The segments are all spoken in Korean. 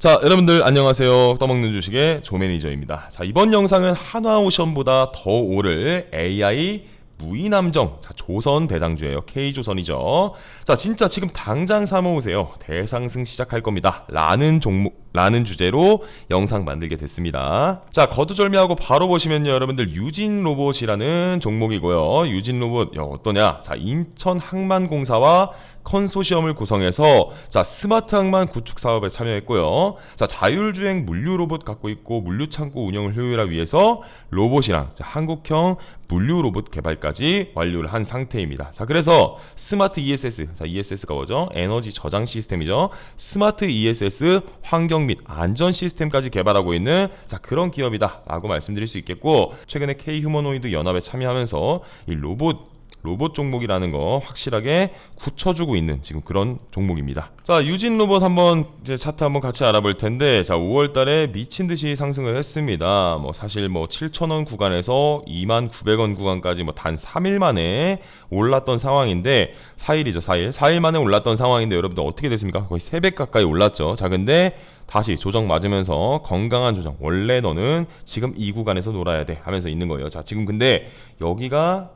자, 여러분들 안녕하세요. 떠먹는 주식의 조매니저입니다. 자, 이번 영상은 한화오션보다 더 오를 AI 무이남정 자, 조선 대장주예요. K조선이죠. 자, 진짜 지금 당장 사모으세요. 대상승 시작할 겁니다. 라는 종목 라는 주제로 영상 만들게 됐습니다. 자, 거두절미하고 바로 보시면요. 여러분들 유진 로봇이라는 종목이고요. 유진 로봇 야, 어떠냐? 자, 인천 항만공사와 컨소시엄을 구성해서 자 스마트 항만 구축 사업에 참여했고요. 자 자율주행 물류 로봇 갖고 있고 물류 창고 운영을 효율화 위해서 로봇이랑 자, 한국형 물류 로봇 개발까지 완료를 한 상태입니다. 자 그래서 스마트 ESS 자 ESS가 뭐죠? 에너지 저장 시스템이죠. 스마트 ESS 환경 및 안전 시스템까지 개발하고 있는 자 그런 기업이다라고 말씀드릴 수 있겠고 최근에 K 휴머노이드 연합에 참여하면서 이 로봇 로봇 종목이라는 거 확실하게 굳혀주고 있는 지금 그런 종목입니다. 자, 유진 로봇 한번 이제 차트 한번 같이 알아볼 텐데, 자, 5월 달에 미친 듯이 상승을 했습니다. 뭐 사실 뭐 7,000원 구간에서 2만 900원 구간까지 뭐 단 3일 만에 올랐던 상황인데, 4일이죠, 4일. 4일 만에 올랐던 상황인데 여러분들 어떻게 됐습니까? 거의 3배 가까이 올랐죠. 자, 근데 다시 조정 맞으면서 건강한 조정. 원래 너는 지금 이 구간에서 놀아야 돼 하면서 있는 거예요. 자, 지금 근데 여기가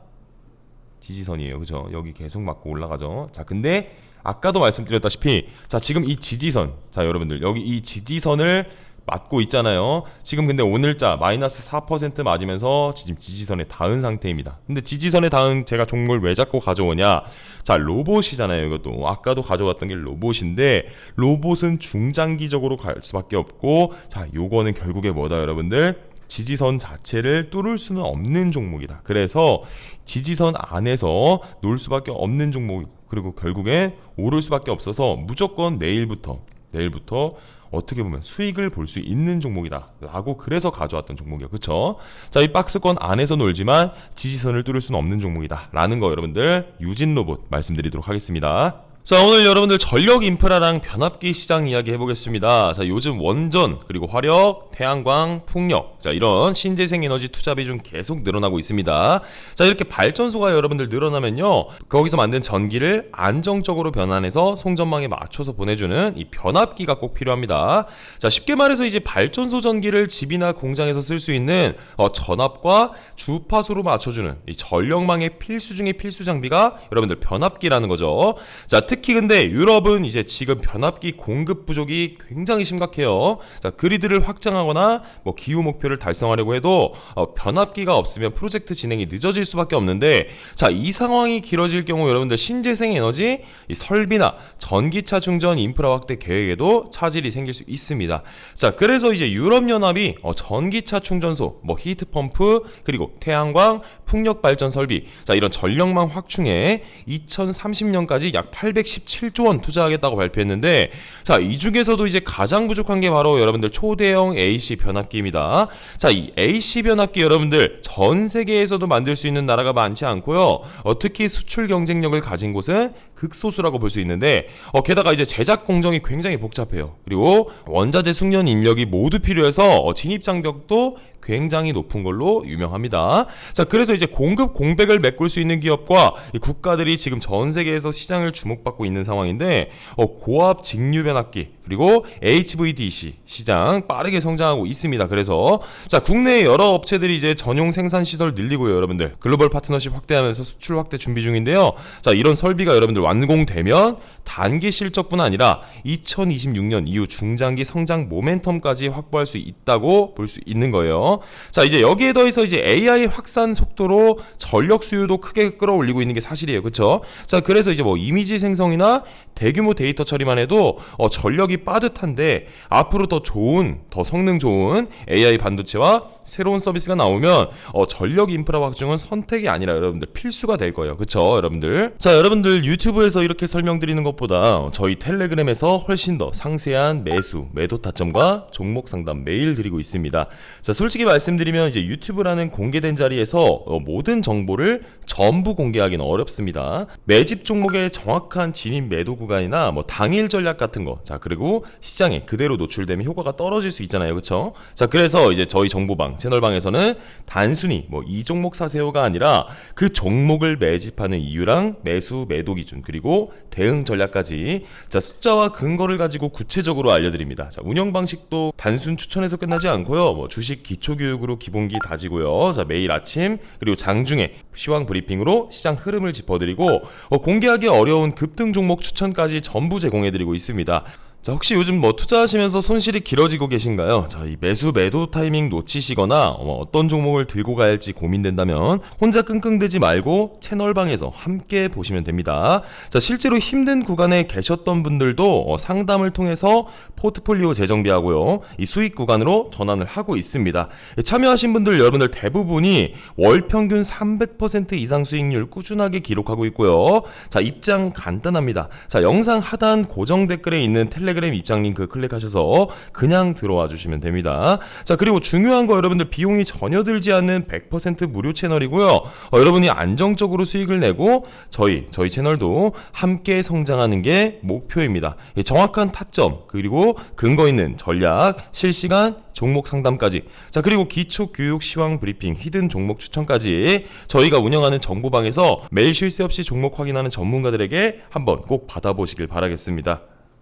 지지선이에요. 그죠? 여기 계속 맞고 올라가죠. 자, 근데 아까도 말씀드렸다시피 자, 지금 이 지지선. 자, 여러분들 여기 이 지지선을 맞고 있잖아요. 지금 근데 오늘자 마이너스 4% 맞으면서 지금 지지선에 닿은 상태입니다. 근데 지지선에 닿은 제가 종목을 왜 자꾸 가져오냐? 자, 로봇이잖아요. 이것도 아까도 가져왔던 게 로봇인데 로봇은 중장기적으로 갈 수밖에 없고 자, 요거는 결국에 뭐다, 여러분들? 지지선 자체를 뚫을 수는 없는 종목이다. 그래서 지지선 안에서 놀 수밖에 없는 종목 그리고 결국에 오를 수밖에 없어서 무조건 내일부터 내일부터 어떻게 보면 수익을 볼 수 있는 종목이다. 라고 그래서 가져왔던 종목이에요. 그쵸? 자, 이 박스권 안에서 놀지만 지지선을 뚫을 수는 없는 종목이다. 라는 거 여러분들 유진 로봇 말씀드리도록 하겠습니다. 자 오늘 여러분들 전력 인프라랑 변압기 시장 이야기 해보겠습니다. 자 요즘 원전 그리고 화력, 태양광, 풍력 자 이런 신재생 에너지 투자 비중 계속 늘어나고 있습니다. 자 이렇게 발전소가 여러분들 늘어나면요 거기서 만든 전기를 안정적으로 변환해서 송전망에 맞춰서 보내주는 이 변압기가 꼭 필요합니다. 자 쉽게 말해서 이제 발전소 전기를 집이나 공장에서 쓸 수 있는 어, 전압과 주파수로 맞춰주는 이 전력망의 필수 중의 필수 장비가 여러분들 변압기라는 거죠. 자 특히 근데 유럽은 이제 지금 변압기 공급 부족이 굉장히 심각해요. 자, 그리드를 확장하거나 뭐 기후 목표를 달성하려고 해도 어, 변압기가 없으면 프로젝트 진행이 늦어질 수밖에 없는데 자, 이 상황이 길어질 경우 여러분들 신재생 에너지 이 설비나 전기차 충전 인프라 확대 계획에도 차질이 생길 수 있습니다. 자, 그래서 이제 유럽 연합이 어, 전기차 충전소, 뭐 히트 펌프 그리고 태양광, 풍력 발전 설비 자, 이런 전력망 확충에 2030년까지 약 817조 원 투자하겠다고 발표했는데 자, 이 중에서도 이제 가장 부족한 게 바로 여러분들 초대형 AC 변압기입니다. 자, 이 AC 변압기 여러분들 전 세계에서도 만들 수 있는 나라가 많지 않고요. 어, 특히 수출 경쟁력을 가진 곳은 극소수라고 볼 수 있는데 어, 게다가 이제 제작 공정이 굉장히 복잡해요. 그리고 원자재 숙련 인력이 모두 필요해서 어, 진입 장벽도 굉장히 높은 걸로 유명합니다. 자, 그래서 이제 공급 공백을 메꿀 수 있는 기업과 이 국가들이 지금 전 세계에서 시장을 주목받고 있는 상황인데 어, 고압 직류 변압기 그리고 HVDC 시장 빠르게 성장하고 있습니다. 그래서 자 국내 여러 업체들이 이제 전용 생산 시설 늘리고요, 여러분들 글로벌 파트너십 확대하면서 수출 확대 준비 중인데요. 자 이런 설비가 여러분들 완공되면 단기 실적뿐 아니라 2026년 이후 중장기 성장 모멘텀까지 확보할 수 있다고 볼 수 있는 거예요. 자 이제 여기에 더해서 이제 AI 확산 속도로 전력 수요도 크게 끌어올리고 있는 게 사실이에요, 그렇죠? 자 그래서 이제 뭐 이미지 생성 이나 대규모 데이터 처리만 해도 어, 전력이 빠듯한데 앞으로 더 좋은, 더 성능 좋은 AI 반도체와 새로운 서비스가 나오면 어, 전력 인프라 확충은 선택이 아니라 여러분들 필수가 될 거예요. 그쵸 여러분들? 자 여러분들 유튜브에서 이렇게 설명드리는 것보다 저희 텔레그램에서 훨씬 더 상세한 매수, 매도 타점과 종목 상담 매일 드리고 있습니다. 자 솔직히 말씀드리면 이제 유튜브라는 공개된 자리에서 어, 모든 정보를 전부 공개하기는 어렵습니다. 매집 종목의 정확한 진입 매도 구간이나 뭐 당일 전략 같은 거, 자 그리고 시장에 그대로 노출되면 효과가 떨어질 수 있잖아요. 그렇죠? 자, 그래서 이제 저희 정보방 채널방에서는 단순히 뭐 이 종목 사세요가 아니라 그 종목을 매집하는 이유랑 매수 매도 기준 그리고 대응 전략까지 자, 숫자와 근거를 가지고 구체적으로 알려 드립니다. 자, 운영 방식도 단순 추천해서 끝나지 않고요. 뭐 주식 기초 교육으로 기본기 다지고요. 자, 매일 아침 그리고 장중에 시황 브리핑으로 시장 흐름을 짚어드리고 어, 공개하기 어려운 급등 종목 추천까지 전부 제공해드리고 있습니다. 자, 혹시 요즘 뭐 투자하시면서 손실이 길어지고 계신가요? 자, 이 매수 매도 타이밍 놓치시거나 어, 어떤 종목을 들고 할지 고민된다면 혼자 끙끙대지 말고 채널방에서 함께 보시면 됩니다. 자, 실제로 힘든 구간에 계셨던 분들도 어, 상담을 통해서 포트폴리오 재정비하고요. 이 수익 구간으로 전환을 하고 있습니다. 예, 참여하신 분들 여러분들 대부분이 월 평균 300% 이상 수익률 꾸준하게 기록하고 있고요. 자, 입장 간단합니다. 자, 영상 하단 고정 댓글에 있는 텔레그램 입장 링크 클릭하셔서 그냥 들어와 주시면 됩니다. 자, 그리고 중요한 거 여러분들 비용이 전혀 들지 않는 100% 무료 채널이고요. 어, 여러분이 안정적으로 수익을 내고 저희 저희 채널도 함께 성장하는 게 목표입니다. 예, 정확한 타점 그리고 근거 있는 전략, 실시간 종목 상담까지. 자, 그리고 기초 교육 시황 브리핑, 히든 종목 추천까지 저희가 운영하는 정보방에서 매일 쉴 새 없이 종목 확인하는 전문가들에게 한번 꼭 받아보시길 바라겠습니다.